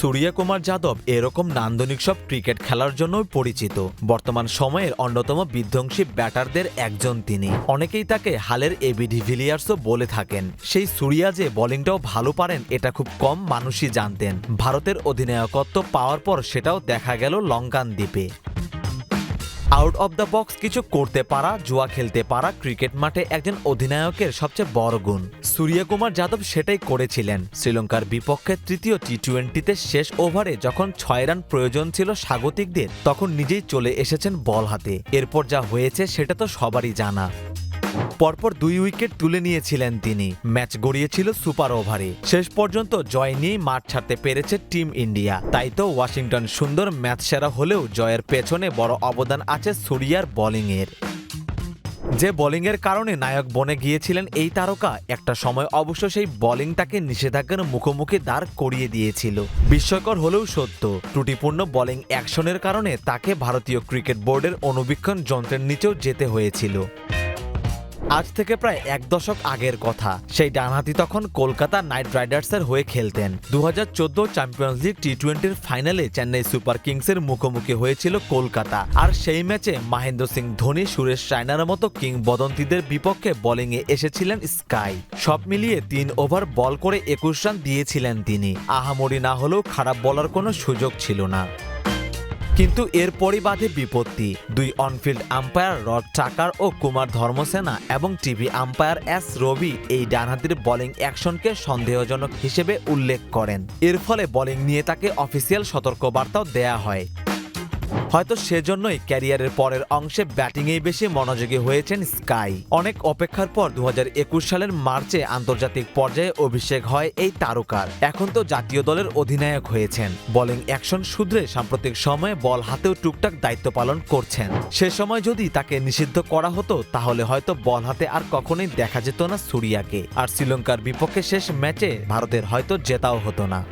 সূর্য কুমার যাদব এরকম নান্দনিক সব ক্রিকেট খেলার জন্য পরিচিত। বর্তমান সময়ের অন্যতম বিধ্বংসী ব্যাটারদের একজন তিনি। অনেকেই তাকে হালের এবি ডিভিলিয়ার্সও বলে থাকেন। সেই সুরিয়া যে বোলিংটাও ভালো পারেন, এটা খুব কম মানুষই জানতেন। ভারতের অধিনায়কত্ব পাওয়ার পর সেটাও দেখা গেল লঙ্কান দ্বীপে আউট অফ দ্য বক্স কিছু করতে পারা, জুয়া খেলতে পারা ক্রিকেট মাঠে একজন অধিনায়কের সবচেয়ে বড় গুণ। সূর্যকুমার যাদব সেটাই করেছিলেন। শ্রীলঙ্কার বিপক্ষে তৃতীয় টি টোয়েন্টিতে শেষ ওভারে যখন ছয় রান প্রয়োজন ছিল স্বাগতিকদের, তখন নিজেই চলে এসেছেন বল হাতে। এরপর যা হয়েছে সেটা তো সবারই জানা। পরপর দুই উইকেট তুলে নিয়েছিলেন তিনি। ম্যাচ গড়িয়েছিল সুপার ওভারে। শেষ পর্যন্ত জয় নিয়েই মাঠ ছাড়তে পেরেছে টিম ইন্ডিয়া। তাই তো ওয়াশিংটন সুন্দর ম্যাচ সেরা হলেও জয়ের পেছনে বড় অবদান আছে সুরিয়ার বোলিংয়ের। যে বোলিংয়ের কারণে নায়ক বনে গিয়েছিলেন এই তারকা, একটা সময় অবশ্য সেই বোলিং তাকে নিষেধাজ্ঞার মুখোমুখি দাঁড় করিয়ে দিয়েছিল। বিস্ময়কর হলেও সত্য, ত্রুটিপূর্ণ বোলিং অ্যাকশনের কারণে তাকে ভারতীয় ক্রিকেট বোর্ডের অনুবীক্ষণ যন্ত্রের নিচেও যেতে হয়েছিল। আজ থেকে প্রায় এক দশক আগের কথা। সেই ডানহাতি তখন কলকাতা নাইট রাইডার্সের হয়ে খেলতেন। দু হাজার চোদ্দ চ্যাম্পিয়ন্স লিগ টি টোয়েন্টির ফাইনালে চেন্নাই সুপার কিংসের মুখোমুখি হয়েছিল কলকাতা। আর সেই ম্যাচে মহেন্দ্র সিং ধোনি, সুরেশ রায়নার মতো কিংবদন্তিদের বিপক্ষে বোলিংয়ে এসেছিলেন স্কাই। সব মিলিয়ে তিন ওভার বল করে একুশ রান দিয়েছিলেন তিনি। আহামরি না হলেও খারাপ বলার কোনো সুযোগ ছিল না। কিন্তু এর পরিবাদে বিপত্তি। দুই অনফিল্ড আম্পায়ার রড টাকার ও কুমার ধর্মসেনা এবং টিভি আম্পায়ার এস রবি এই ডানহাতির বোলিং অ্যাকশনকে সন্দেহজনক হিসেবে উল্লেখ করেন। এর ফলে বোলিং নিয়ে তাকে অফিসিয়াল সতর্কবার্তাও দেয়া হয়। হয়তো সেজন্যই ক্যারিয়ারের পরের অংশে ব্যাটিংয়েই বেশি মনোযোগী হয়েছেন স্কাই। অনেক অপেক্ষার পর দু হাজার একুশ সালের মার্চে আন্তর্জাতিক পর্যায়ে অভিষেক হয় এই তারকার। এখন তো জাতীয় দলের অধিনায়ক হয়েছেন। বোলিং অ্যাকশন শুধরে সাম্প্রতিক সময়ে বল হাতেও টুকটাক দায়িত্ব পালন করছেন। সে সময় যদি তাকে নিষিদ্ধ করা হতো, তাহলে হয়তো বল হাতে আর কখনোই দেখা যেত না সুরিয়াকে। আর শ্রীলঙ্কার বিপক্ষে শেষ ম্যাচে ভারতের হয়তো জেতাও হতো না।